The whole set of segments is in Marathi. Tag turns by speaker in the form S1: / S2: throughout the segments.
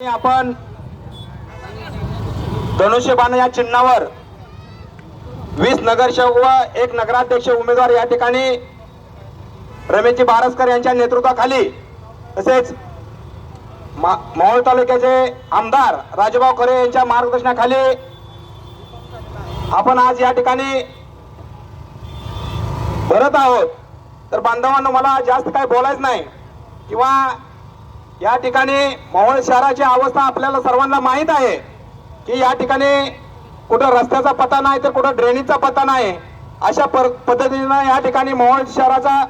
S1: आपण धनुष्यबाण या चिन्हावर वीस नगरसेवक व एक नगराध्यक्ष उमेदवार या ठिकाणी रमेशजी बारसकर यांच्या नेतृत्वाखाली तसेच मा- मावळ तालुक्याचे आमदार राजभाऊ खरे यांच्या मार्गदर्शनाखाली आपण आज या ठिकाणी भरत आहोत. तर बांधवांना मला जास्त काही बोलायचं नाही किंवा या ठिकाणी मोहोळ शहराची अवस्था आपल्याला सर्वांना माहीत आहे की या ठिकाणी कुठं रस्त्याचा पत्ता नाही तर कुठं ड्रेनेजचा पत्ता नाही. अशा पद्धतीनं या ठिकाणी मोहोळ शहराचा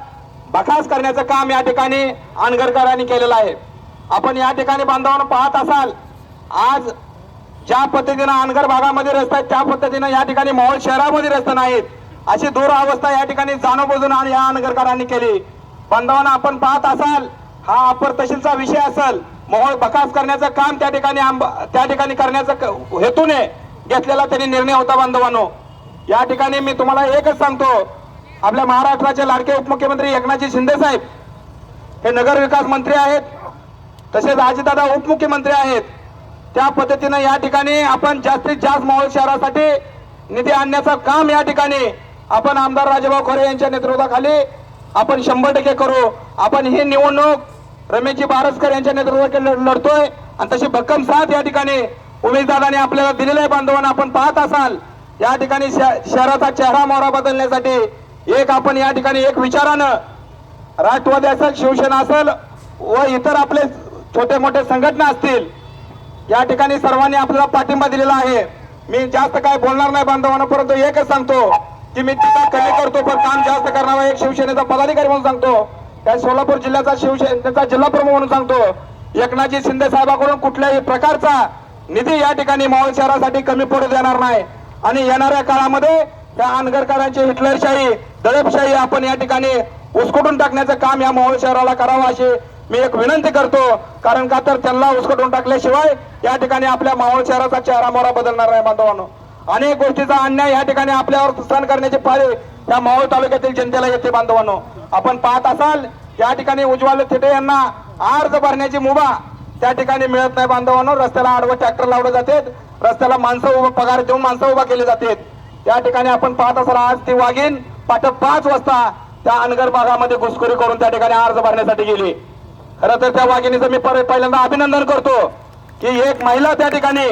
S1: बखास करण्याचं काम या ठिकाणी अनगरकरांनी केलेलं आहे. आपण या ठिकाणी बांधवांना पाहत असाल आज ज्या पद्धतीनं अनगर भागामध्ये रस्ता आहेत त्या पद्धतीनं या ठिकाणी मोहोळ शहरामध्ये रस्ते नाहीत. अशी दूर अवस्था या ठिकाणी जाणून आणि या अनगरकरांनी केली. बांधवांना आपण पाहत असाल हा अपर तहसीलचा विषय असेल मोहोळ बकास करण्याचं काम त्या ठिकाणी आंब- त्या ठिकाणी करण्याचा हेतूने घेतलेला त्यांनी निर्णय होता बांधवांनो. या ठिकाणी मी तुम्हाला एकच सांगतो आपल्या महाराष्ट्राचे लाडके उपमुख्यमंत्री एकनाथजी शिंदे साहेब हे नगर विकास मंत्री आहेत तसेच आजीदादा उपमुख्यमंत्री आहेत. त्या पद्धतीनं या ठिकाणी आपण जास्तीत जास्त मोहोळ शहरासाठी निधी आणण्याचं काम या ठिकाणी आपण आमदार राजेभाऊ खोरे यांच्या नेतृत्वाखाली आपण शंभर टक्के करू. आपण ही निवडणूक रमेशजी बारसकर यांच्या नेतृत्वाखाली लढतोय. आणि तशी भक्कम साथ या ठिकाणी उमेदवारांनी आपल्याला दिलेला आहे बांधवांना. आपण पाहत असाल या ठिकाणी श- शहराचा चेहरा मोहरा बदलण्यासाठी एक आपण या ठिकाणी एक विचारानं राष्ट्रवादी असेल शिवसेना असेल व इतर आपले छोटे मोठे संघटना असतील या ठिकाणी सर्वांनी आपल्याला पाठिंबा दिलेला आहे. मी जास्त काय बोलणार नाही बांधवांना परंतु एकच सांगतो की मी टीका कमी करतो पण काम जास्त करणारा एक शिवसेनेचा पदाधिकारी म्हणून सांगतो. त्या सोलापूर जिल्ह्याचा शिवसेनेचा जिल्हा प्रमुख म्हणून सांगतो. एकनाथजी शिंदे साहेबांकडून कुठल्याही प्रकारचा निधी या ठिकाणी मावळ शहरासाठी कमी पडू देणार नाही. आणि येणाऱ्या काळामध्ये त्या अनगरकरांची हिटलरशाही दळपशाही आपण या ठिकाणी उसकटून टाकण्याचं काम या मोहोळ शहराला करावं अशी मी एक विनंती करतो. कारण का तर त्यांना उसकटून टाकल्याशिवाय या ठिकाणी आपल्या मावळ शहराचा चेहरा मोहरा बदलणार नाही बांधवांनो. अनेक गोष्टीचा अन्याय या ठिकाणी आपल्यावर सहन करण्याची पाळी या मावळ तालुक्यातील जनतेला येते बांधवांनो. आपण पाहत असाल या ठिकाणी उज्ज्वल थेटे यांना अर्ज भरण्याची मुभा त्या ठिकाणी मिळत नाही बांधवांनो. रस्त्याला आडवं ट्रॅक्टर लावले जाते रस्त्याला माणसं उभं पगार देऊन माणसं उभा केली जातात. या ठिकाणी आपण पाहत असाल आज ती वाघीण पाठ पाच वाजता त्या अनगर भागामध्ये घुसखोरी करून त्या ठिकाणी अर्ज भरण्यासाठी गेली. खरं तर त्या वाघिणीचं मी परत पहिल्यांदा अभिनंदन करतो की एक महिला त्या ठिकाणी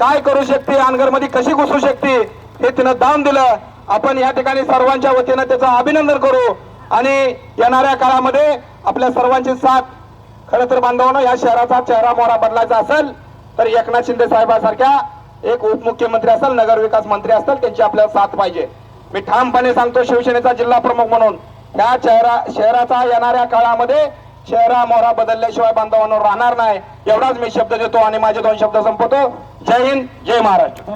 S1: काय करू शकते अनगरमध्ये कशी घुसू शकते हे तिनं दाम दिलं. आपण या ठिकाणी सर्वांच्या वतीनं त्याचं अभिनंदन करू. आणि येणाऱ्या काळामध्ये आपल्या सर्वांची साथ खरं तर बांधवानं या शहराचा चेहरा मोहरा बदलायचा असेल तर एकनाथ शिंदे साहेबांसारख्या एक उपमुख्यमंत्री असेल नगर विकास मंत्री असतील त्यांची आपल्याला साथ पाहिजे. मी ठामपणे सांगतो शिवसेनेचा जिल्हा प्रमुख म्हणून या चेहरा शहराचा येणाऱ्या काळामध्ये शहरा मोहरा बदलल्याशिवाय बांधवांवर राहणार नाही. एवढाच मी शब्द देतो आणि माझे दोन शब्द संपवतो. जय हिंद जय महाराष्ट्र.